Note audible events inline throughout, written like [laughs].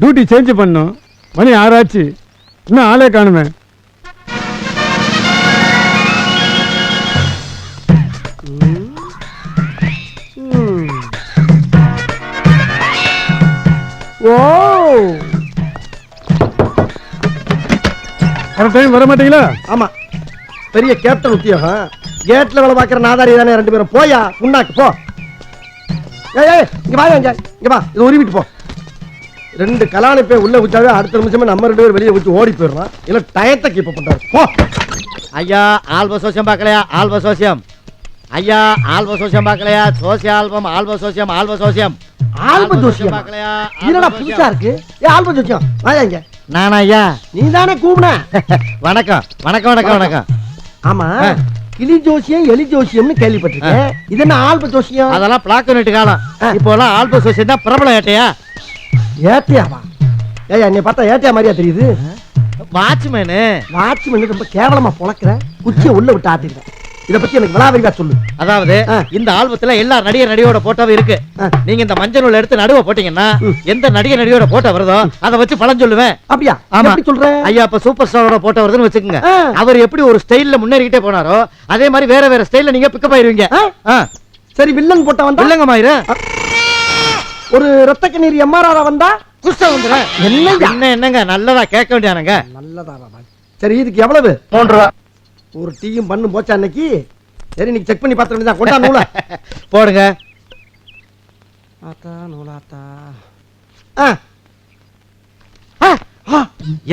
Duty change பண்ணோம். மணி ஆறாச்சு. இன்னும் ஆளே காணுமே. ஓ! கரெக்ட் டைம் வர மாட்டீங்களா? ஆமா. பெரிய கேப்டன் உத்தியோகம். கேட்ல வேலை பார்க்குற நாதாரி தானே ரெண்டு பேரும். போயா புண்ணாக்கு போ. ஏய் ஏய் இங்க வா இங்க. இங்க வா இது உருவிட்டு போ. ரெண்டு கலாணி போய் உள்ள வச்சாவே அடுத்த நிமிஷமே நம்ம ரெண்டு பேரும் வெளியே வச்சு ஓடி போயிடுறோம் இல்ல டயத்தை கீப் பண்றாரு. போ. ஐயா ஆல்ப சோசியம் பார்க்கலையா? ஆல்ப சோசியம். ஐயா ஆல்ப சோசியம் பார்க்கலையா? சோசிய ஆல்பம் ஆல்ப சோசியம் ஆல்ப சோசியம். ஆல்ப ஜோசியம் பார்க்கலையா? என்னடா புதுசா இருக்கு? ஏ ஆல்ப ஜோசியம் வாயா இங்க. நானா ஐயா? நீ தானே கூப்பின வணக்கம் வணக்கம் வணக்கம். வணக்கம். ஆமா. கிளி ஜோசியம் எலி ஜோசியம்னு கேள்விப்பட்டிருக்கேன். இது என்ன ஆல்ப ஜோசியம் அதெல்லாம் பிளாக் காலம். இப்போ எல்லாம் ஆல்ப சோசியம் தான் பிரபலம் ஏட்டையா? ஏட்டியாவா ஏயா என்னை பார்த்தா ஏட்டியா மாதிரியா தெரியுது? வாட்ச்மேனு. வாட்ச்மேன் ரொம்ப கேவலமா பொழக்கிற குச்சியை உள்ள விட்டு ஆட்டிடுறேன் இத பத்தி எனக்கு விளாவரிவா சொல்லு. அதாவது. இந்த ஆல்பத்துல எல்லா நடிகர் நடிகையோட போட்டோவும் இருக்கு. நீங்க இந்த மஞ்சள் நூல் எடுத்து நடுவ போட்டீங்கன்னா எந்த நடிகர் நடிகையோட போட்டோ வருதோ அதை வச்சு பலன் சொல்லுவேன். அப்படியா? ஆமா. எப்படி சொல்ற? ஐயா இப்ப சூப்பர் ஸ்டாரோட போட்டோ வருதுன்னு வச்சுக்கோங்க. அவர் எப்படி ஒரு ஸ்டைல்ல முன்னேறிக்கிட்டே போனாரோ அதே மாதிரி வேற வேற ஸ்டைல்ல நீங்க பிக்கப் ஆயிருவீங்க. சரி வில்லன் போட்ட வந்தா இல்லங்க மாயிரு ஒரு ரத்த கண்ணீர் எம்ஆர்ஆர் வந்தா குஸ்தா வந்துடுறேன் என்னய்யா? என்ன என்னங்க? நல்லதா கேட்க வேண்டியானுங்க நல்லதா சரி இதுக்கு எவ்வளவு? மூன்று ரூபா ஒரு டீயும் பண்ணு போச்சா அன்னைக்கு? சரி நீங்க செக் பண்ணி பார்த்த வேண்டியதான் கொண்டா நூல. [laughs] போடுங்க. ஆத்தா நூலாத்தா ஆ. ஆ.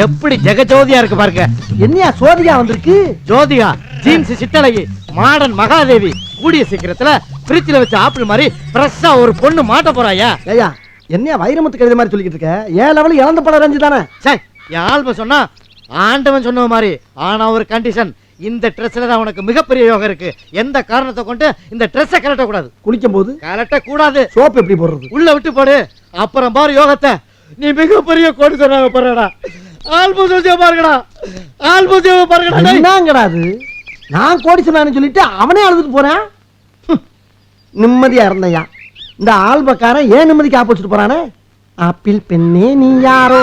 எப்படி ஜெகஜோதியா இருக்கு பாருங்க. என்னையா சோதியா வந்திருக்கு? ஜோதிகா ஜீன்ஸ் சித்தலகி மாடர்ன் மகாதேவி கூடிய சீக்கிரத்துல ஃப்ரிட்ஜ்ல வச்ச ஆப்பிள் மாதிரி ஃப்ரெஷ்ஷா ஒரு பொண்ணு மாட்ட போறாயா? ஏய்யா என்னையா வைரமுத்து கழுத மாதிரி சொல்லிக்கிட்டு இருக்க? ஏன் லெவல் இழந்த படம் ரஞ்சு தானே? சே என் ஆல்பம் சொன்னா ஆண்டவன் சொன்ன மாதிரி. ஆனா ஒரு கண்டிஷன் இந்த ட்ரெஸ்ல தான் உனக்கு மிகப்பெரிய யோகம் இருக்கு. எந்த காரணத்தை கொண்டு இந்த ட்ரெஸ்ஸை கலட்ட கூடாது குளிக்கும் போது கலட்ட கூடாது சோப்பு எப்படி போடுறது? உள்ள விட்டு போடு. அப்புறம் பாரு யோகத்தை. நீ மிகப்பெரிய கோடி சொன்னாங்க பாருடா ஆல்பம் பாருங்கடா. ஆல்பம் பாருங்கடா. என்னங்கடா அது? நான் கோடி சொன்னான்னு சொல்லிட்டு அவனே அழுதுட்டு போறேன். நிம்மதியா இருந்தையா? இந்த ஆல்பக்காரன் ஏன் நிம்மதிக்கு ஆப்போசிட் போறானே? ஆப்பிள் பெண்ணே நீ யாரோ?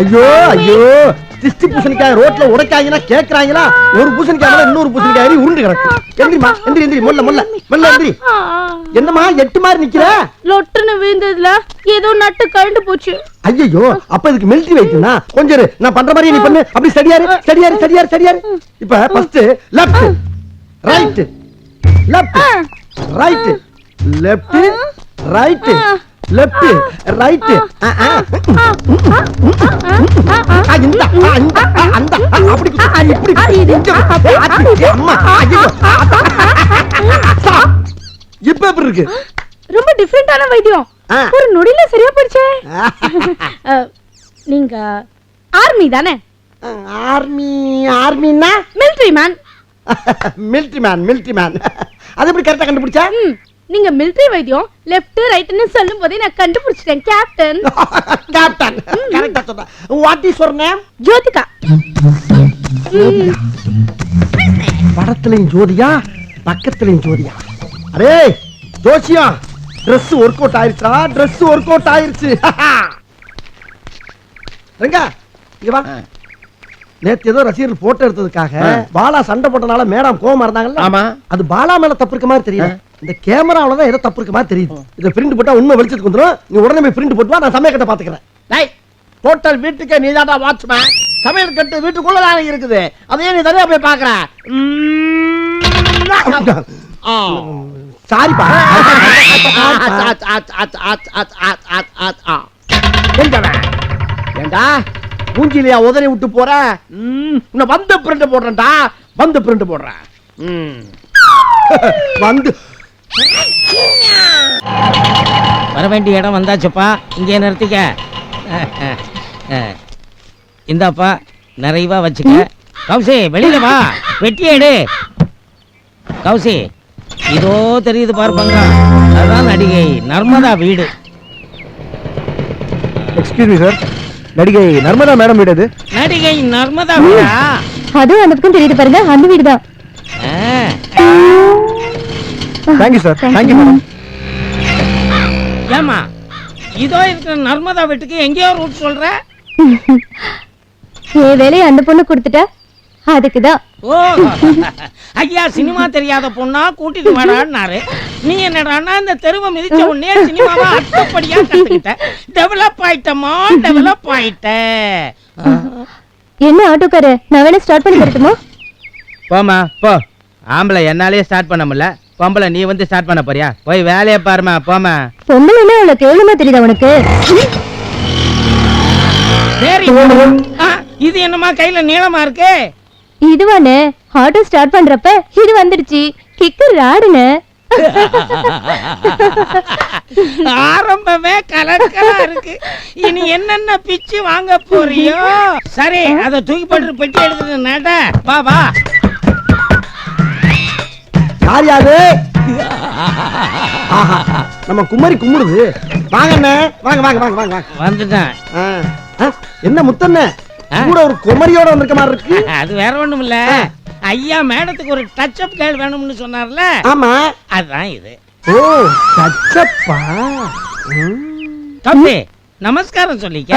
ஐயோ ஐயோ! திஷ்டி பூசணிக்காய் ரோட்ல உடைக்காங்கன்னா கேக்குறாங்களா? ஒரு பூசணிக்காய் இன்னொரு பூசணிக்காய் உருண்டு கிடக்கு. எந்திரிமா எந்திரி எந்திரி மொல்ல மொல்ல மொல்ல எந்திரி. ஆ என்னம்மா எட்டு மாதிரி நிக்கிற? லொட்டுன்னு விழுந்ததுல ஏதோ நட்டு கழண்டு போச்சு. ஐயோ அப்ப இதுக்கு மிலிட்டரி வைக்கணும்னா கொஞ்சம். நான் பண்ற மாதிரி நீ பண்ணு. அப்படி சரியாரு சரியாரு சரியாரு சரியாரு இப்ப first left right left right left right left right இந்த அந்த ஆ, அப்படி இப்படி. இப்ப எப்படி இருக்கு ரொம்ப டிஃபரெண்டான வைத்தியம். ஒரு நொடியில சரியா போயிடுச்சே நீங்க ஆர்மி தானே army ஆர்மின்னா military man military man military man அது எப்படி கரெக்டா கண்டுபிடிச்சா நீங்க மிலிட்டரி வைத்தியம் லெஃப்ட் ரைட்னு சொல்லும் போதே நான் கண்டுபிடிச்சிட்டேன் கேப்டன் கேப்டன் கரெக்டா சொன்ன. What is your name Jyothika. படத்துலயும் ஜோதியா பக்கத்துலயும் ஜோதியா. அரே ஜோசியா Dress ஒர்க் அவுட் ஆயிருச்சா Dress ஒர்க் அவுட் ஆயிருச்சு. [laughs] ரெங்கா இங்க வா. நேத்து ஏதோ ரசிகர்கள் போட்டோ எடுத்ததுக்காக பாலா சண்டை போட்டனால மேடம் கோவமா இருந்தாங்கல்ல? ஆமா. அது பாலா மேல தப்பு இருக்க மாதிரி தெரியல. இந்த கேமராவில தான் ஏதோ தப்பு இருக்க மாதிரி தெரியுது இதை பிரிண்ட் போட்டா உண்மை வெளிச்சத்துக்கு வந்துடும் நீ உடனே போய் பிரிண்ட் போட்டு நான் சமய கட்ட பாத்துக்கிறேன் டேய் ஹோட்டல் வீட்டுக்கே நீ தாண்டா வாட்ச்மேன் சமையல் கட்டு வீட்டுக்குள்ள தானே இருக்குது அதையே நீ தனியா போய் பாக்குற சாரிப்பா ஏண்டா மூஞ்சிலியா உதறி விட்டு போற இன்னும் வந்து பிரிண்ட் போடுறேன்டா வந்து பிரிண்ட் போடுறேன். வந்து வர வேண்டிய இடம் வந்தாச்சுப்பா. இங்கே நிறுத்திக்க. இந்தாப்பா நிறைவா வச்சுக்க. கௌசி வெளியில வா. வெட்டி எடு. கௌசி இதோ தெரியுது பார்ப்பாங்க அதான் நடிகை நர்மதா வீடு. எக்ஸ்கியூஸ் மீ சார் நடிகை நர்மதா மேடம் வீடு அது? நடிகை நர்மதா வீடா? அதுவும் அந்த பக்கம் தெரியுது பாருங்க. அந்த வீடு தான் ஆ. Thank you sir thank you madam ஏமா இதோ இருக்கிற நர்மதா வீட்டுக்கு எங்கேயோ ரூட் சொல்ற? [laughs] என் வேலையை அந்த பொண்ணு கொடுத்துட்டா? அதுக்கு தான் ஓ ஐயா சினிமா தெரியாத பொண்ணா? கூட்டிட்டு வாடான்னாரு. நீ என்னடான்னா இந்த தெருவை மிதிச்ச உடனே சினிமாவை அட்டப்படியா கத்துக்கிட்ட. டெவலப் ஆயிட்டமா டெவலப் ஆயிட்ட. என்ன ஆட்டோக்கார நான் வேணா ஸ்டார்ட் பண்ணி தரட்டுமா? போம்மா போ. ஆம்பளை என்னாலேயே ஸ்டார்ட் பண்ண முடியல. பொம்பளை நீ வந்து ஸ்டார்ட் பண்ண போறியா? போய் வேலையை பாருமா போம்மா. பொம்பளைன்னா அவ்வளவு கேவலமா தெரியுதா உனக்கு? சரி ஆ, இது என்னமா கையில நீளமா இருக்கு? இதுவானே ஆட்டோ ஸ்டார்ட் பண்றப்ப இது வந்துடுச்சு. கிக்கர் ராடுனே ஆரம்பமே கலக்கலா இருக்கு. இனி என்னென்ன பிச்சு வாங்க போறியோ? சரி அத தூக்கி போட்டு பெட்டி எடுத்துட்டு நட. வா வா. யார் யாரு? ஆஹா, நம்ம குமரி கும்பிடுது வாங்க அண்ணே. வாங்க வாங்க வாங்க வாங்க வாங்க. வந்துட்டேன். என்ன முத்தண்ணே? கூட ஒரு குமரியோட வந்திருக்க மாதிரி இருக்கு. அது வேற ஒண்ணும் இல்ல ஐயா மேடத்துக்கு ஒரு டச் அப் கேள் வேணும்னு சொன்னார்ல. ஆமா. அதுதான் இது. ஓ சச்சப்பா ம். தம்பி நமஸ்காரம் சொல்லிக்க.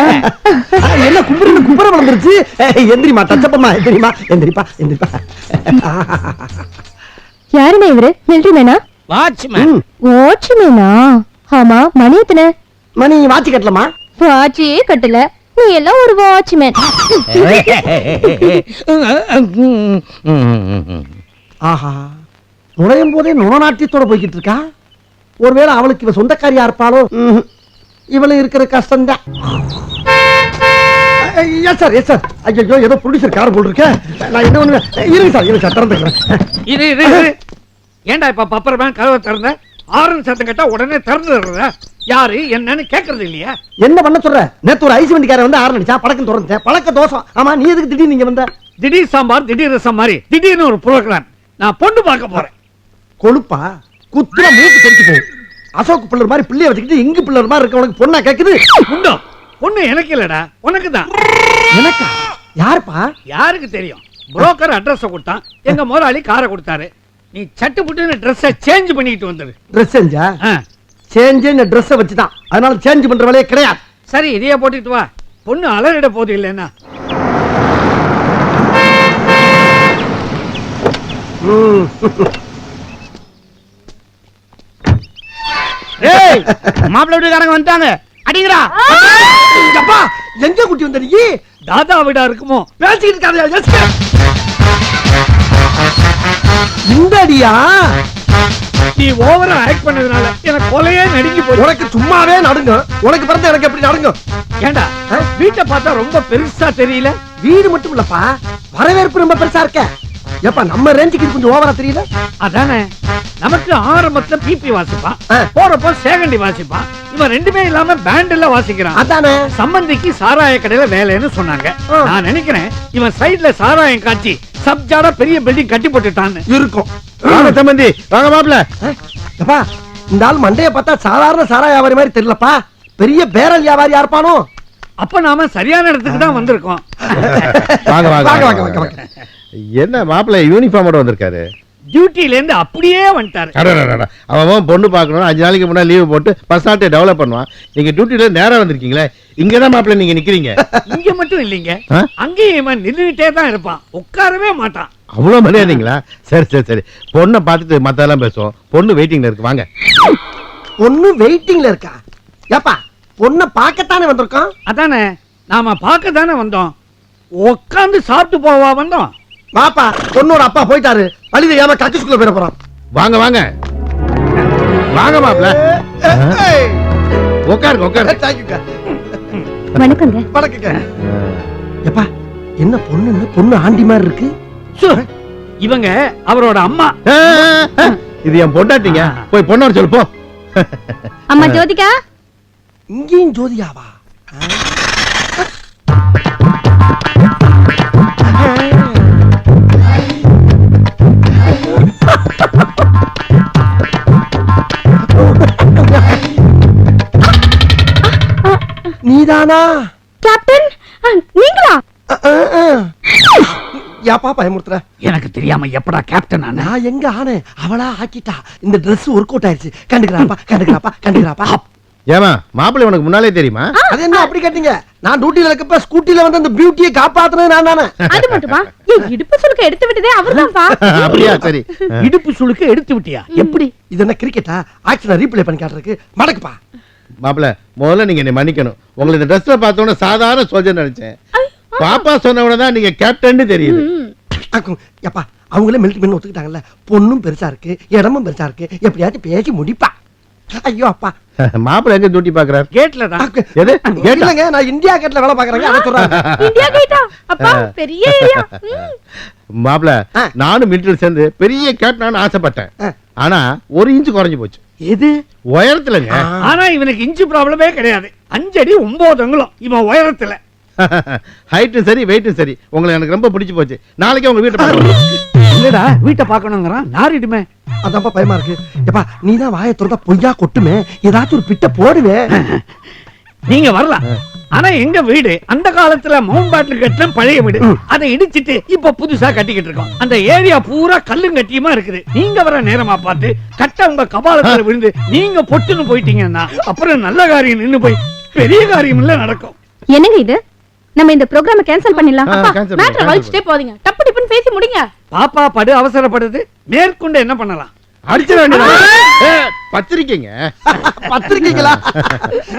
என்ன கும்புறது கும்புற வளர்ந்துருச்சு? எந்திரிமா டச்சப்பம்மா எந்திரிமா எந்திரிப்பா எந்திரிப்பா. யாருண்ணே இவரு? மிலிட்டரி மேனா வாட்ச்மேன் ம், வாட்ச்மேனா ஆமா மணி எத்தனை? மணி வாட்சி கட்டலாமா வாட்சியே கட்டல. நீ எல்லாம் ஒரு வாட்ச்மேன் ஆஹா. நுழையும் போதே நுணநாட்டியத்தோட போய்கிட்டு இருக்கா ஒருவேளை அவளுக்கு இவ சொந்தக்காரியா இருப்பாளோ. இவளு இருக்கிற கஷ்டம்தான். Yes sir yes sir. ஐயோ ஏதோ ப்ரொடியூசர் கார் போல் இருக்கேன் நான் என்ன பண்ணுவேன்? இருங்க சார் இருங்க சார் திறந்துக்கிறேன். இது இது இது. ஏன்டா இப்ப பப்பர் பேங்க் கதவை திறந்த? ஆரன் சத்தம் கேட்டா உடனே திறந்து தர்றதா யாரு என்னன்னு கேக்குறது இல்லையா? என்ன பண்ண சொல்ற? நேத்து ஒரு ஐஸ் வண்டிக்காரன் வந்து ஆறு அடிச்சா பழக்கம் திறந்தேன் பழக்க தோசம் ஆமா நீ எதுக்கு திடீர்னு நீங்க வந்த? திடீர் சாம்பார் திடீர் ரசம் மாதிரி. திடீர்னு ஒரு ப்ரோக்ராம் நான் பொண்ணு பார்க்க போறேன். கொழுப்பா? குத்துற மூக்கு தெரிச்சு போகும். அசோக் பிள்ளர் மாதிரி பிள்ளைய வச்சுக்கிட்டு இங்கு பிள்ளர் மாதிரி இருக்க உனக்கு பொண்ணா கேக்குது. உண்டோ? பொண்ணு எனக்கு இல்லடா உனக்கு தான் எனக்கா? யாருப்பா? யாருக்கு தெரியும்? புரோக்கர் அட்ரஸ் கொடுத்தான். எங்க முதலாளி காரை கொடுத்தாரு. நீ சட்டு புட்டுன்னு ட்ரெஸ்ஸை சேஞ்ச் பண்ணிக்கிட்டு வந்துடு ட்ரெஸ் செஞ்சா சேஞ்ச் இந்த ட்ரெஸ்ஸை வச்சுதான். அதனால சேஞ்ச் பண்ற வேலையே கிடையாது. சரி இதையே போட்டுட்டு வா. பொண்ணு அலறிட போது இல்லைன்னா. மாப்பிள்ளை வீட்டுக்காரங்க வந்துட்டாங்க. அடிங்கடா. அப்பா எங்க குட்டி வந்த நீ? தாதா வீடா இருக்குமோ? பேசிக்கிட்டு இருக்காதயா இந்த அடியா நீ ஓவரா ஆக்ட் பண்ணதுனால எனக்கு கொலையே நடுங்கி போச்சு. உனக்கு சும்மாவே நடுங்க. உனக்கு பிறந்த எனக்கு எப்படி நடுங்க? ஏண்டா வீட்டை பார்த்தா ரொம்ப பெருசா தெரியல. வீடு மட்டும் இல்லப்பா. வரவேற்பு ரொம்ப பெருசா இருக்க. ஏப்பா நம்ம ரேஞ்சுக்கு இது கொஞ்சம் ஓவரா தெரியல? அதானே. நமக்கு ஆரம்பத்துல பிபி வாசிப்பான். போறப்போ சேகண்டி வாசிப்பான். இவன் ரெண்டுமே இல்லாம பேண்ட் எல்லாம் வாசிக்கிறான். அதானே. சம்பந்திக்கு சாராய கடையில வேலைன்னு சொன்னாங்க. நான் நினைக்கிறேன் இவன் சைடுல சாராயம் காய்ச்சி சப்ஜாடா பெரிய பில்டிங் கட்டி போட்டுட்டான்னு. இருக்கும். வாங்க சம்பந்தி வாங்க மாப்பிள்ள. ஏப்பா இந்த ஆள் மண்டைய பார்த்தா சாதாரண சாரா வியாபாரி மாதிரி தெரியலப்பா. பெரிய பேரல் வியாபாரியா இருப்பானோ அப்ப நாம சரியான இடத்துக்கு தான் வந்திருக்கோம். [laughs] வாங்க வாங்க. வாங்க வாங்க. என்ன மாப்பிள்ளை யூனிஃபார்மோட வந்திருக்காரு? டியூட்டில இருந்து அப்படியே வந்துட்டாரு. அவன் பொண்ணு பார்க்கணும். அஞ்சு நாளைக்கு முன்னாடி லீவு போட்டு பர்சனாலிட்டி டெவலப் பண்ணுவான். நீங்க டியூட்டில நேரா வந்திருக்கீங்களே? இங்கதான் மாப்பிள்ளை நீங்க நிக்கிறீங்க. இங்க மட்டும் இல்லைங்க? அங்கேயும் இவன் நின்றுட்டே தான் இருப்பான். உட்காரவே மாட்டான். அவ்வளவு மரியாதைங்களா? சரி சரி சரி. பொண்ணை பார்த்துட்டு மத்தெல்லாம் பேசுவோம். பொண்ணு வெயிட்டிங்ல இருக்கு. வாங்க. பொண்ணு வெயிட்டிங்ல இருக்கா? ஏப்பா பொண்ணை பார்க்கத்தானே வந்திருக்கோம்? அதானே நாம பார்க்க தானே வந்தோம். உட்காந்து சாப்பிட்டு போவா வந்தோம். வாப்பா பொண்ணோட அப்பா போயிட்டாரு. வழியில ஏமா கக்கிஸ்குள்ள போயிட போறோம் வாங்க வாங்க. வாங்க மாப்பிள்ள உட்காருங்க உட்காருங்க வணக்கங்க. வணக்கங்க. ஏப்பா என்ன பொண்ணு என்ன பொண்ணு ஆண்டி மாதிரி இருக்கு? சு, இவங்க அவரோட அம்மா. இது என் பொண்டாட்டிங்க. போய் பொண்ணோட சொல்லு போ. அம்மா ஜோதிகா? இங்கேயும் ஜோதியாவா நீதானா? கேப்டன் நீங்களா. ஏப்பா பயமுறுத்துற? எனக்கு தெரியாம எப்படா கேப்டன் ஆன? நான் எங்க ஆனேன் அவளா ஆக்கிட்டா. இந்த Dress ஒர்க் அவுட் ஆயிருச்சு. கண்டுக்கிறாப்பா கண்டுக்கிறாப்பா கண்டுக்கிறாப்பா. ஏமா மாப்பிள்ளை உனக்கு முன்னாலே தெரியுமா? அது என்ன அப்படி கேட்டீங்க? நான் டியூட்டில இருக்கப்ப ஸ்கூட்டில வந்து அந்த பியூட்டியை காப்பாத்துனது நான் தானே? அது மட்டுமா? இடுப்பு சுலுக்க எடுத்து விட்டதே அவர்தான்ப்பா அப்படியா சரி. இடுப்பு சுளுக்கு எடுத்து விட்டியா? எப்படி? இது என்ன கிரிக்கெட்டா ஆக்ஷனை ரீப்ளே பண்ணி காட்டுறதுக்கு மடக்குப்பா. மாப்பிள்ளை முதல்ல நீங்க என்னை மன்னிக்கணும். உங்களை இந்த ட்ரெஸ்ல பார்த்தோன்னே சாதாரண சோஜன் நினைச்சேன். பாப்பா சொன்ன உடனே தான் நீங்க கேப்டன் தெரியுது. எப்பா அவங்களே மிலிட்டரி பண்ணி ஒத்துக்கிட்டாங்கல்ல. பொண்ணும் பெருசா இருக்கு இடமும் பெருசா இருக்கு. எப்படியாச்சும் பேசி முடிப்பா. ஐயோ அப்பா. [laughs] மாப்பிள்ளை எங்க டியூட்டி பாக்குறாரு? கேட்ல எது? கேட்டா இல்லைங்க நான் இந்தியா கேட்ல வேலை பாக்குறேங்க அதை சொல்றாங்க. [laughs] இந்தியா கேட்டா அப்பா பெரிய ஏரியா மாப்பிள ஆ. நானும் மிலிட்டரி சேர்ந்து பெரிய கேப்டன் ஆசைப்பட்டேன். ஆனா ஒரு இன்ச்சு குறைஞ்சு போச்சு. எது? உயரத்துலங்க? ஆனா இவனுக்கு இன்ச்சு ப்ராப்ளமே கிடையாது. அஞ்சடி ஒன்பது அங்குலம். இவன் உயரத்துல. [laughs] ஹைட்டும் சரி வெயிட்டும் சரி. உங்களை எனக்கு ரொம்ப பிடிச்சு போச்சு. நாளைக்கு உங்க வீட்டை இல்லடா வீட்டை பார்க்கணுங்கிறான். நாரிடுமே அதான்ப்பா பயமா இருக்கு. எப்பா நீ தான் வாயை திறந்தா பொய்யா கொட்டுமே? ஏதாச்சும் ஒரு பிட்ட போடுவே. [laughs] நீங்க வரலாம். ஆனா எங்க வீடு அந்த காலத்துல மவுண்ட் பேட்டில் கட்டின பழைய வீடு. அதை இடிச்சிட்டு இப்ப புதுசா கட்டிக்கிட்டு இருக்கோம். அந்த ஏரியா பூரா கல்லும் கட்டியுமா இருக்குது. நீங்க வர நேரமா பார்த்து கட்ட உங்க கபாலத்துல விழுந்து நீங்க பொட்டுன்னு போயிட்டீங்கன்னா அப்புறம் நல்ல காரியம் நின்னு போய் பெரிய காரியம் இல்ல நடக்கும். என்னங்க இது? நம்ம இந்த ப்ரோக்ராம கேன்சல் பண்ணிடலாம். cancel வலிச்சுட்டே போதீங்க டப்பு டிப்புன்னு பேசி முடிங்க. பாப்பா படு அவசரப்படுது. மேற்கொண்டு என்ன பண்ணலாம்? அடிச்சிட பத்திரிக்கைங்க. பத்திரிக்கைங்களா?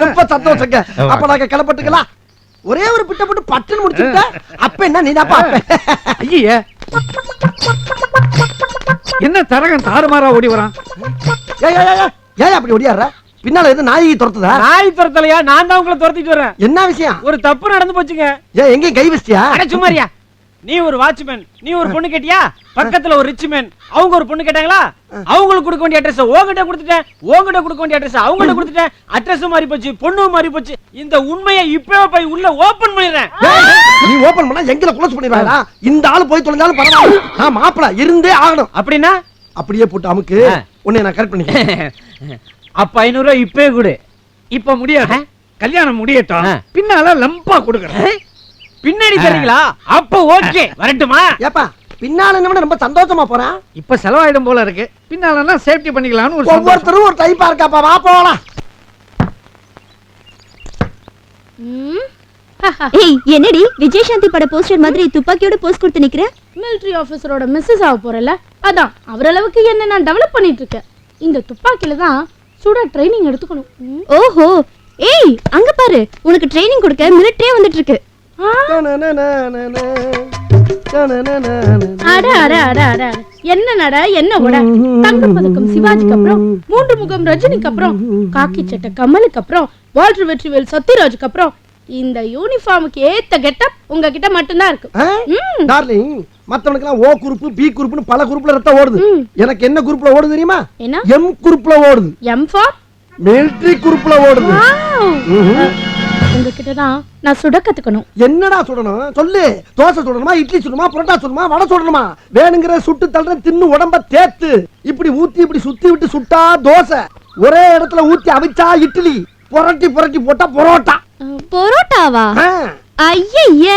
ரொம்ப சந்தோஷங்க. அப்ப நாங்க கிளப்பட்டுக்கலாம் ஒரே ஒரு பிட்ட போட்டு பட்டுன்னு முடிச்சுட்ட அப்ப என்ன நீ தான் ஐயே. என்ன தரகன் தாறுமாறா ஓடி வரான்? ஏன் அப்படி ஒடியாடுற பின்னால எது நாயகி துரத்துதா? நாய் துரத்தலையா? நான் தான் உங்களை துரத்திட்டு வரேன். என்ன விஷயம்? ஒரு தப்பு நடந்து போச்சுங்க. ஏன் எங்கேயும் கை வச்சிட்டியா அட சும்மாரியா நீ ஒரு வாட்ச்மேன் நீ ஒரு பொண்ணு கேட்டியா? பக்கத்துல ஒரு ரிச் மேன் அவங்க ஒரு பொண்ணு கேட்டாங்களா? அவங்களுக்கு கொடுக்க வேண்டிய அட்ரஸ் உங்ககிட்ட கொடுத்துட்டேன். உங்ககிட்ட கொடுக்க வேண்டிய அட்ரஸ் அவங்ககிட்ட கொடுத்துட்டேன். அட்ரஸ் மாறி போச்சு பொண்ணு மாறி போச்சு. இந்த உண்மையை இப்பவே போய் உள்ள ஓபன் பண்ணிடுறேன். நீ ஓபன் பண்ணா எங்களை க்ளோஸ் பண்ணிடுவாடா இந்த ஆளு போய் தொலைஞ்சாலும் பரவாயில்ல. நான் மாப்பிள இருந்தே ஆகணும். அப்படின்னா? அப்படியே போட்டு அமுக்கு. உன்னை நான் கரெக்ட் பண்ணிக்கிறேன். அப்ப ஐநூறு ரூபாய் இப்பவே கொடு. இப்ப முடியாது. கல்யாணம் முடியட்டும். பின்னால லம்பா கொடுக்கறேன். பின்னாடி தரீங்களா? அப்ப ஓகே. வரட்டுமா? ஏப்பா பின்னால என்ன ரொம்ப சந்தோஷமா போறான் இப்ப செலவாயிடும் போல இருக்கு. பின்னாலன்னா சேஃப்டி பண்ணிக்கலாம்னு ஒரு. ஒவ்வொருத்தரும் ஒரு டைப்பா இருக்காப்பா. வா போலாம். ஏய் என்னடி? விஜயசாந்தி பட போஸ்டர் மாதிரி துப்பாக்கியோட போஸ்ட் கொடுத்து நிக்கிற? மிலிட்டரி ஆபீசரோட மிஸ்ஸஸ் ஆக போறல அதான் அவரளவுக்கு என்ன நான் டெவலப் பண்ணிட்டு இருக்கேன். இந்த துப்பாக்கில தான் சுட ட்ரைனிங் எடுத்துக்கணும். ஓஹோ. ஏய் அங்க பாரு. உனக்கு ட்ரைனிங் கொடுக்க மிலிட்டரியே வந்துட்டு இருக்கு. ஆ, அட அட அட அட. அட. என்ன உட? தங்க பதக்கம் சிவாஜிக்கு அப்புறம் மூன்று முகம் ரஜினிக்கு அப்புறம் காக்கி சட்டை கமலுக்கு அப்புறம் வால்டர் வெற்றிவேல் சத்யராஜுக்கு அப்புறம் இந்த யூனிஃபார்முக்கு ஏத்த கெட்டப் உங்ககிட்ட மட்டும்தான் இருக்கு. டார்லிங் மத்தவனுக்கு ஓ குரூப் பி குரூப்னு பல குரூப்ல ரத்தம் ஓடுது. எனக்கு என்ன குரூப்ல ஓடுது தெரியுமா? என்ன? எம் குரூப்ல ஓடுது. எம் ஃபார் மிலிட்டரி குரூப்ல ஓடுது. உங்ககிட்ட தான் நான் சுட கத்துக்கணும். என்னடா சுடணும்? சொல்லு. தோசை சுடணுமா இட்லி சுடணுமா புரோட்டா சுடணுமா வடை சுடணுமா? வேணுங்கிற சுட்டு தள்ளுற தின்னு உடம்ப தேத்து. இப்படி ஊத்தி இப்படி சுத்தி விட்டு சுட்டா தோசை. ஒரே இடத்துல ஊத்தி அவிச்சா இட்லி. புரட்டி புரட்டி போட்டா பரோட்டா. பரோட்டாவா. ஐயய்ய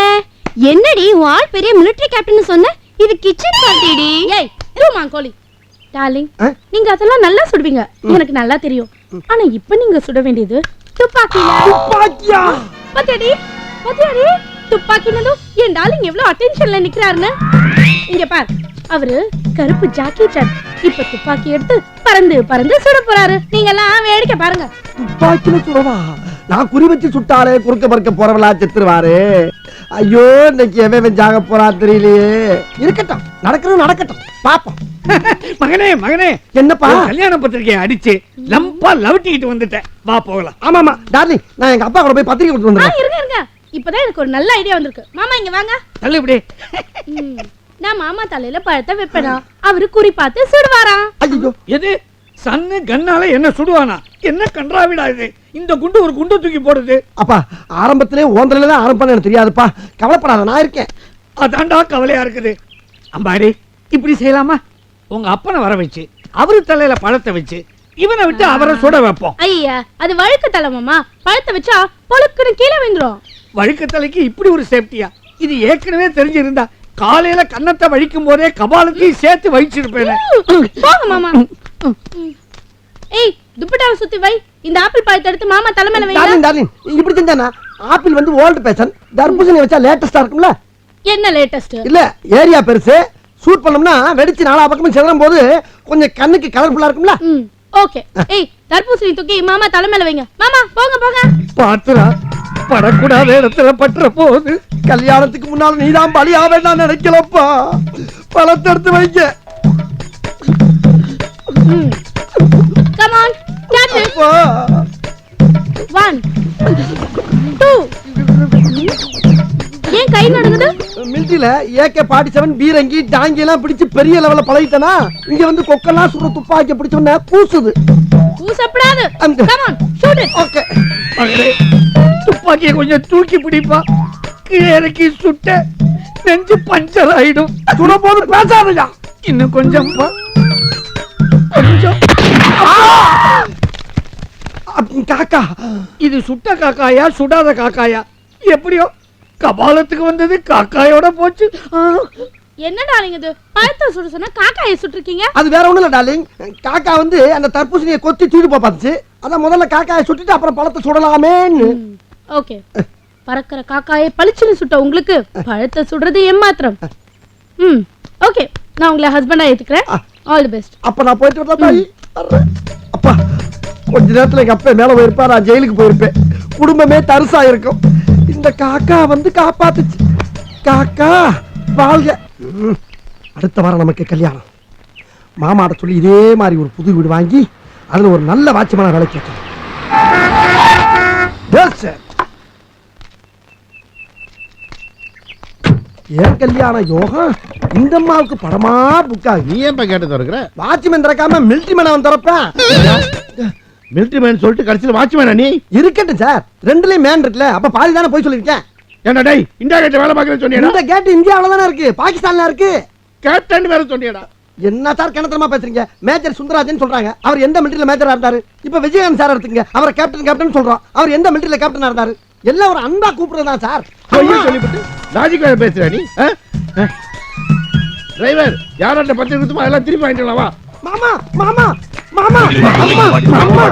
என்னடி உன் ஆள் பெரிய மிலிட்டரி கேப்டன் சொன்ன? இது கிச்சன் பார்ட்டிடி ஏய் இருமா கோழி. டார்லிங்? நீங்க அதெல்லாம் நல்லா சுடுவீங்க. எனக்கு நல்லா தெரியும். ஆனா இப்ப நீங்க சுட வேண்டியது துப்பாக்கில துப்பாக்கியா? பாத்தியாடி பாத்தியாடி. துப்பாக்கினதும் என் டார்லிங் எவ்வளவு அட்டென்ஷன்ல நிக்கிறாருன்னு. இங்க பார் அவரு கருப்பு ஜாக்கி சான் இப்ப துப்பாக்கி எடுத்து பறந்து பறந்து சுட போறாரு. நீங்க எல்லாம் வேடிக்கை பாருங்க. துப்பாக்கில சுடவா? நான் குறி வச்சு சுட்டாலே குறுக்க மறுக்க போறவளா செத்துருவாரு. ஐயோ இன்னைக்கு எவன் ஜாக போறா தெரியலையே. இருக்கட்டும் நடக்கிறது நடக்கட்டும். பாப்போம் [laughs] மகனே மகனே. என்னப்பா? ஒரு கல்யாண பத்திரிக்கையை அடிச்சு லம்பா லவட்டிக்கிட்டு வந்துட்டேன். வா போகலாம். ஆமா ஆமா டார்லிங் நான் எங்க அப்பா கூட போய் பத்திரிக்கை கொடுத்து வந்துடுறேன். இருங்க இருங்க. இப்பதான் எனக்கு ஒரு நல்ல ஐடியா வந்திருக்கு. மாமா இங்க வாங்க. தள்ளு இப்படி. நான் மாமா தலையில பழத்தை வைப்பேனா? அவரு குறி பார்த்து சுடுவாராம். ஐயோ. எது? சன்னு கண்ணால என்ன சுடுவானா? என்ன கன்றாவிடா இது? இந்த குண்டு ஒரு குண்டு தூக்கி போடுது. அப்பா ஆரம்பத்திலே ஓந்தல தான் ஆரம்பம் எனக்கு தெரியாதுப்பா. கவலைப்படாத நான் இருக்கேன். அதான்டா கவலையா இருக்குது. அம்பாடி இப்படி செய்யலாமா? உங்க அப்பனை வர வச்சு அவரு தலையில பழத்தை வச்சு இவனை விட்டு அவரை சுட வைப்போம். ஐயா அது வழுக்கு தலை மாமா. பழத்தை வச்சா பொழுக்குன்னு கீழே விழுந்துரும். வழுக்க தலைக்கு இப்படி ஒரு சேஃப்டியா இது ஏற்கனவே தெரிஞ்சிருந்தா காலையில கன்னத்தை வழிக்கும் போதே கபாலத்தையும் சேர்த்து வழிச்சிருப்பேன் போங்க மாமா. ஏய் துப்பட்டாவை சுத்தி வை. இந்த ஆப்பிள் பழத்தை எடுத்து மாமா தலைமையில வைங்க டார்லிங் டார்லிங் இப்படி செஞ்சானா? ஆப்பிள் வந்து ஓல்டு பேஷன் தர்பூசணி வச்சா லேட்டஸ்டா இருக்கும்ல? என்ன லேட்டஸ்ட் இல்ல ஏரியா பெருசு. ஷூட் பண்ணோம்னா வெடிச்சு நாலா பக்கமும் சிதறும் போது கொஞ்சம் கண்ணுக்கு கலர்ஃபுல்லா இருக்கும்ல? ஓகே. ஏய் தர்பூசணி தூக்கி மாமா தலைமையில வைங்க. மாமா போங்க போங்க. பாத்துரா படக்கூடாத இடத்துல பற்ற போகுது கல்யாணத்துக்கு முன்னால நீதான் பலி ஆவேன் நினைக்கலப்பா. பழத்தை எடுத்து வைக்க கேட்ச் இட் அப்பா. 1 2 ஏன் கை நடுங்குது மிலிட்டரியில ஏகே பாட்டி செவன் பீரங்கி டாங்கி எல்லாம் பிடிச்சு பெரிய லெவல்ல பழகிட்டனா இங்க வந்து கொக்கெல்லாம் சுடுற துப்பாக்கி பிடிச்சோன்னே கூசுது. கூசப்படாது. Come on shoot it okay. மகளே துப்பாக்கியை கொஞ்சம் தூக்கி பிடிப்பா. கீழே இறக்கி சுட்ட நெஞ்சு பஞ்சர் ஆயிடும். சுட போது பேசாதயா. இன்னும். கொஞ்சம் காக்கா இது சுட்ட காக்காயா சுடாத காக்காயா? எப்படியோ கபாலத்துக்கு வந்தது காக்காயோட போச்சு. என்னடா நீங்க இது? பழத்தை சுட சொன்னா காக்காயை சுட்டிருக்கீங்க? அது வேற ஒண்ணும் இல்ல டார்லிங். காக்கா வந்து அந்த தர்பூசணியை கொத்தி தூக்கி பார்த்துச்சு. அதான் முதல்ல காக்காயை சுட்டுட்டு அப்புறம் பழத்தை சுடலாமேன்னு. ஓகே. பறக்கிற காக்காயை பளிச்சுன்னு சுட்ட உங்களுக்கு பழத்தை சுடுறது ஏமாத்திரம். ம். ஓகே. நான் உங்களை ஹஸ்பண்டா ஏத்துக்கிறேன். ஆல் தி பெஸ்ட் அப்ப நான் போயிட்டு வரதா தாயி. அப்பா கொஞ்ச நேரத்துல எங்க அப்பா மேல போயிருப்பா நான் ஜெயிலுக்கு போயிருப்பேன். குடும்பமே தரிசா இருக்கும். இந்த காக்கா வந்து காப்பாத்துச்சு. காக்கா வாழ்க. அடுத்த வாரம் நமக்கு கல்யாணம். மாமாட்ட சொல்லி இதே மாதிரி ஒரு புது வீடு வாங்கி அதுல ஒரு நல்ல வாட்சிமான வேலைக்கு வைக்கணும் ஏன் கல்யாண யோகம்? இந்த அம்மாவுக்கு படமா புக் ஆகி? நீ ஏன்பா கேட்டு திறக்கிற? வாட்ச்மேன் திறக்காம மிலிட்டரி மேன் அவன் திறப்பேன் மிலிட்டரி மேன் சொல்லிட்டு கடைசியில் வாட்ச்மேனா நீ? இருக்கட்டும் சார் ரெண்டுலயும் மேன் இருக்குல்ல அப்ப பாதி தானே போய் சொல்லிருக்கேன் டேய் இந்தியா கேட்ட வேலை பார்க்கறேன்னு சொன்னியடா? இந்த கேட் இந்தியாவில தானே இருக்கு பாகிஸ்தான்ல இருக்கு. கேப்டன் வேற சொன்னியடா. என்ன சார் கிணத்தனமா பேசுறீங்க? மேஜர் சுந்தராஜன் சொல்றாங்க. அவர் எந்த மிலிட்டரியில மேஜரா இருந்தாரு? இப்ப விஜயகாந்த் சார் எடுத்துங்க அவரை கேப்டன் கேப்டன் சொல்றோம். அவர் எந்த மிலிட்டரியில கேப்டனா இருந்தாரு? எல்லாம் ஒரு அன்பா கூப்பிடுறதா சார் பொய்யை சொல்லிவிட்டு லாஜிக் வேற பேசுற நீ? டிரைவர் யார்கிட்ட பத்து நிமிஷமா எல்லாம் திருப்பி வாங்கிட்டு வா. மாமா மாமா மாமா அம்மா, அம்மா, அம்மா,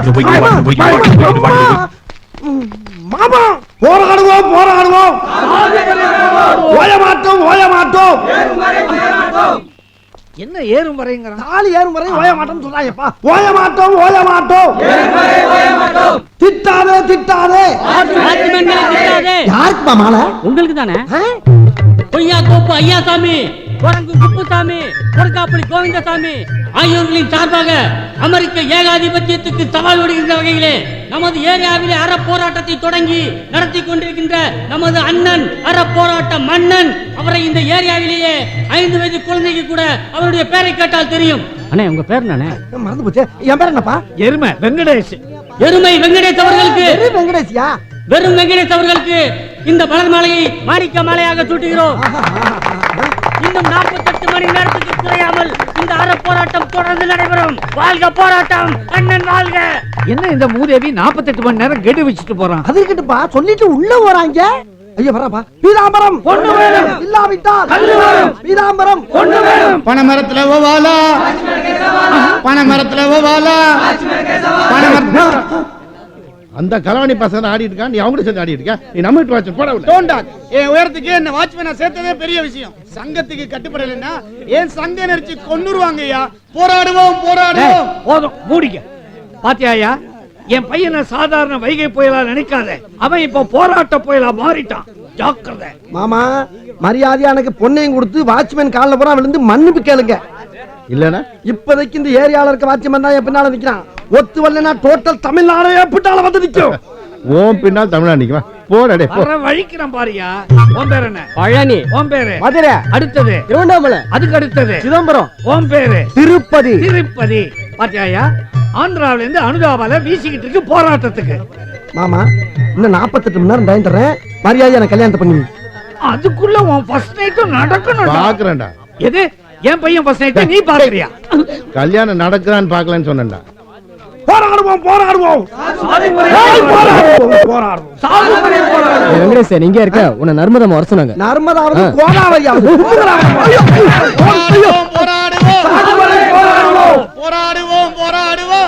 அம்மா. ம், மாமா போராடுவோம் போராடுவோம் ஓய மாட்டோம் ஓய மாட்டோம் என்ன ஏறும் வரைங்கிறான்? தாலி ஏறும் வரை ஓய மாட்டோம்னு சொல்றாங்கப்பா ஓய மாட்டோம் ஓய மாட்டோம். திட்டாதே திட்டாதே. யாருக்குப்பா மாலை? உங்களுக்கு தானே? பொய்யா கோப்பு ஐயாசாமி குரங்கு குப்புசாமி கொடுக்காப்புளி கோவிந்தசாமி ஆகியோர்களின் சார்பாக அமெரிக்க ஏகாதிபத்தியத்துக்கு சவால் விடுகின்ற வகையிலே நமது ஏரியாவிலே அற போராட்டத்தை தொடங்கி நடத்தி கொண்டிருக்கின்ற நமது அண்ணன் அற போராட்ட மன்னன் அவரை இந்த ஏரியாவிலேயே ஐந்து வயது குழந்தைக்கு கூட அவருடைய பெயரை கேட்டால் தெரியும். அண்ணே உங்க பேர் நானே மறந்து போச்சு. என் பேர் என்னப்பா? எருமை வெங்கடேஷ். எருமை வெங்கடேஷ் அவர்களுக்கு. பெரிய வெங்கடேசியா வெறும் வெங்கடேஷ் அவர்களுக்கு இந்த மலர் மாலையை மாணிக்க மாலையாக சூட்டுகிறோம். இன்னும் 48 மணி நேரத்துக்கு குறையாமல் இந்த அற போராட்டம் தொடர்ந்து நடைபெறும். வாழ்க போராட்டம் அண்ணன் வாழ்க. என்ன இந்த மூதேவி 48 மணி நேரம் கெடு வச்சுட்டு போறான்? அது இருக்கட்டும்பா சொல்லிட்டு உள்ள போறாங்க ஐயோ வராப்பா. பீதாம்பரம். பொண்ணு வேணும். இல்லாவிட்டால் கல்லு வேணும். பீதாம்பரம். பொண்ணு வேணும். பனைமரத்துல ஓவாலா? பனைமரத்துல ஓவாலா? பனைமரத்துல அந்த கலவாணி பசங்க ஆடிட்டு இருக்கான் நீ அவங்க சேர்ந்து ஆடிட்டு இருக்க? நீ நம்ம வீட்டு வாட்ச் போட உள்ள. டோண்டாக் என் உயரத்துக்கு என்ன வாட்ச்மேனா சேர்த்ததே பெரிய விஷயம். சங்கத்துக்கு கட்டுப்படலைன்னா ஏன் சங்க நெரிச்சு கொன்னுருவாங்க ஐயா. போராடுவோம் போராடுவோம். போதும் மூடிக்க. பாத்தியாயா என் பையனை சாதாரண வைகை புயலா நினைக்காத. அவன் இப்ப போராட்ட புயலா மாறிட்டான். ஜாக்கிரதை. மாமா மரியாதையா எனக்கு பொண்ணையும் கொடுத்து வாட்ச்மேன் காலில் பூரா விழுந்து மன்னிப்பு கேளுங்க. இல்லனா இப்போதைக்கு இந்த ஏரியால இருக்க வாட்ச்மேன் தான் பின்னால நிக்கிறான். ஒத்து வரலனா டோட்டல் தமிழ்நாடே பின்னால வந்து நிக்கும். ஓம் பின்னால் தமிழ்நாடு நிக்குவா போடா டேய் போ. வர வழிக்கிறான் பாரியா உன் பேர் என்ன? பழனி. உன் பேரு? மதுரை. அடுத்தது? திருவண்ணாமலை அதுக்கு அடுத்தது? சிதம்பரம். உன் பேரு? திருப்பதி. திருப்பதி. பாத்தியாயா ஆந்திராவில இருந்து அனுதாபால வீசிக்கிட்டு இருக்கு போராட்டத்துக்கு. மாமா இன்னும் நாற்பத்தெட்டு மணி நேரம் டைம் தரேன் மரியாதை எனக்கு கல்யாணத்தை பண்ணி அதுக்குள்ள உன் ஃபர்ஸ்ட் நைட்டும் நடக்கணும் பாக்குறேன்டா. எது? என் பையன் ஃபர்ஸ்ட் நைட் நீ பாக்குறியா கல்யாணம் நடக்குதான்னு பார்க்கலன்னு சொன்னேன்டா. போராடுவோம் போராடுவோம். போராடுவோம். போராடுவோம். வெங்கடேஷ் நீங்க இருக்க உன்னை நர்மதம் வர சொன்னாங்க ஐயோ. சாகுவரை போராடுவோம்.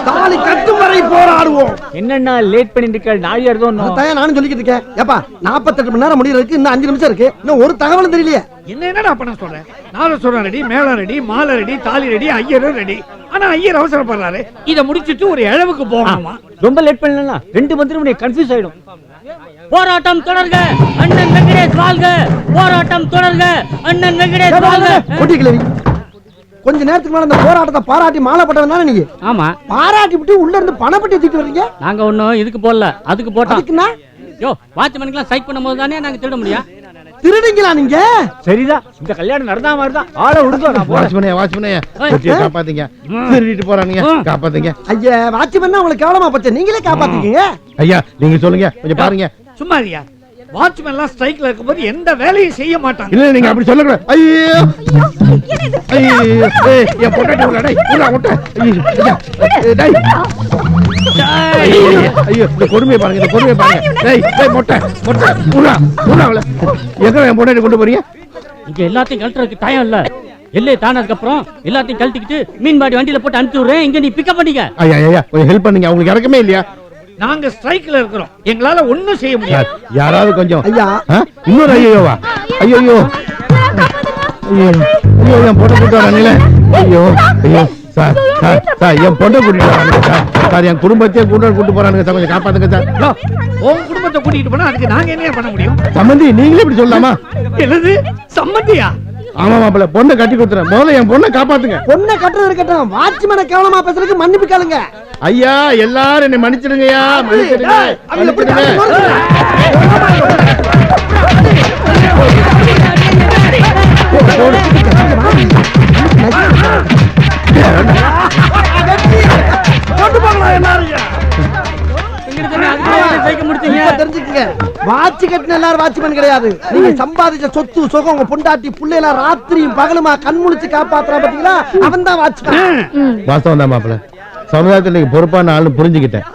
தாலி கட்டும் வரை போராடுவோம். என்னன்னா லேட் பண்ணிட்டு இருக்க நாழியார் தான் நானும் சொல்லிக்கிட்டு இருக்கேன். ஏப்பா நாற்பத்தெட்டு மணி நேரம் முடியறதுக்கு இன்னும் அஞ்சு நிமிஷம் இருக்கு. இன்னும் ஒரு தகவலும் தெரியலையே. என்ன என்னடா பண்ண சொல்றேன்? நாலு சொல்றேன் ரெடி மேளம் ரெடி மாலை ரெடி தாலி ரெடி ஐயரும் ரெடி. ஆனா ஐயர் அவசரப்படுறாரு. இத முடிச்சிட்டு ஒரு இழவுக்கு போகணுமா? ரொம்ப லேட் பண்ணலன்னா ரெண்டு மந்திரம் நீ கன்ஃபியூஸ் ஆயிடும். போராட்டம் தொடர்க அண்ணன் வெங்கடேஷ் வாழ்க. போராட்டம் தொடர்க அண்ணன் வெங்கடேஷ் வாழ்க. கொஞ்ச நேரத்துக்கு மேல இந்த போராட்டத்தை பாராட்டி மாலை போட்டவன் தானே நீங்க ஆமா. பாராட்டி விட்டு உள்ள இருந்து பணப்பட்டி தூக்கிட்டு வர்றீங்க? நாங்க ஒண்ணும் இதுக்கு போடல. அதுக்கு போட்டோம் அதுக்குன்னா? யோ வாட்ச்மேனுக்குலாம் சைட் பண்ணும்போது தானே நாங்க திருட முடியும்? திருடுங்களா நீங்க? சரிதான். இந்த கல்யாணம் நடந்தா மாதிரி தான் ஆளை விடுதோ நான் வாட்ச்மேனே வாட்ச்மேனே. காப்பாத்தீங்க. திருடிட்டு போறானுங்க. காப்பாத்துங்க. ஐயா வாட்ச்மேன் உங்களுக்கு கேவலமா போச்சு? நீங்களே காப்பாத்திக்கீங்க. ஐயா நீங்க சொல்லுங்க. கொஞ்சம் பாருங்க. சும்மா இருயா வாட்ச்மேன் எல்லாம் ஸ்ட்ரைக்ல இருக்கும்போது எந்த வேலையும் செய்ய மாட்டாங்க. இல்ல நீங்க அப்படி சொல்லக்கூடாது. ஐயோ! ஐயோ ஏய் என் பொண்டாட்டி விடுறா டேய் ஐயோ ஐயா, ஏய், டேய். ஐயோ ஐயோ இந்த கொடுமையை பாருங்க இந்த கொடுமையை பாருங்க. டேய் டேய் மொட்டை மொட்டை விடுறா விடுறா அவளை எங்க என் பொண்டாட்டி கொண்டு போறீங்க? இங்க எல்லாத்தையும் கழட்டுறதுக்கு டைம் இல்ல. எல்லையை தானதுக்கு அப்புறம் எல்லாத்தையும் கழட்டிக்கிட்டு மீன்பாடி வண்டியில போட்டு அனுப்பிச்சு விடுறேன். இங்க நீ பிக்கப் பண்ணிக்க. ஐயா ஐயா கொஞ்சம் ஹெல்ப் பண்ணுங்க. அவங்களுக்கு இறக்கமே இல்லையா? நாங்க ஸ்ட்ரைக்ல இருக்கிறோம். எங்களால ஒண்ணும் செய்ய முடியாது. யாராவது கொஞ்சம். ஐயா. ஆ? இன்னொரு ஐயோவா ஐயோ. ஐயோ ஐயோ என் பொண்ணை கூட்டு வரானுங்களே ஐயோ ஐயோ சார் சார் சார் என் பொண்ணை கூட்டிட்டு வரானுங்க சார் சார் என் குடும்பத்தையே கூட்டு கூட்டு போறானுங்க சார். கொஞ்சம் காப்பாத்துங்க சார். உன் குடும்பத்தை கூட்டிட்டு போனா அதுக்கு நாங்க என்ன பண்ண முடியும்? சம்பந்தி நீங்களே இப்படி சொல்லலாமா? என்னது? சம்மந்தியா? ஆமா மாப்பிள்ள பொண்ணை கட்டி கொடுத்துறேன் முதல்ல என் பொண்ணை காப்பாத்துங்க பொண்ணை கட்டுறது இருக்கட்டும் வாட்ச்மேனை கேவலமா பேசுறதுக்கு மன்னிப்பு கேளுங்க ஐயா எல்லாரும் என்னை மன்னிச்சிடுங்கய்யா மன்னிச்சிடுங்க மன்னிச்சிடுங்க சைக்க முடிச்சீங்க தெரிஞ்சுக்கங்க. வாட்ச் கட்டின எல்லாரும் வாட்ச்மேன் கிடையாது. நீங்க சம்பாதிச்ச சொத்து சுகம் உங்க பொண்டாட்டி புள்ளைல ராத்திரியும் பகலுமா கண் முழிச்சு காப்பாத்துறா பாத்தீங்களா? அவன் தான் வாட்ச்மேன் வாஸ்தவம் தான் மாப்பிள்ள சமுதாயத்துல நீங்க பொறுப்பான ஆளுன்னு புரிஞ்சுக்கிட்டேன்.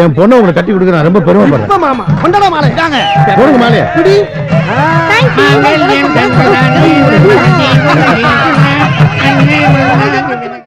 என் பொண்ணை உங்களுக்கு கட்டி கொடுக்க நான் ரொம்ப பெருமைப்படுறேன் மாமா கொண்டாட மாலை போடுங்க மாலையா. குடி. மாங்கல்யம் தங்களானே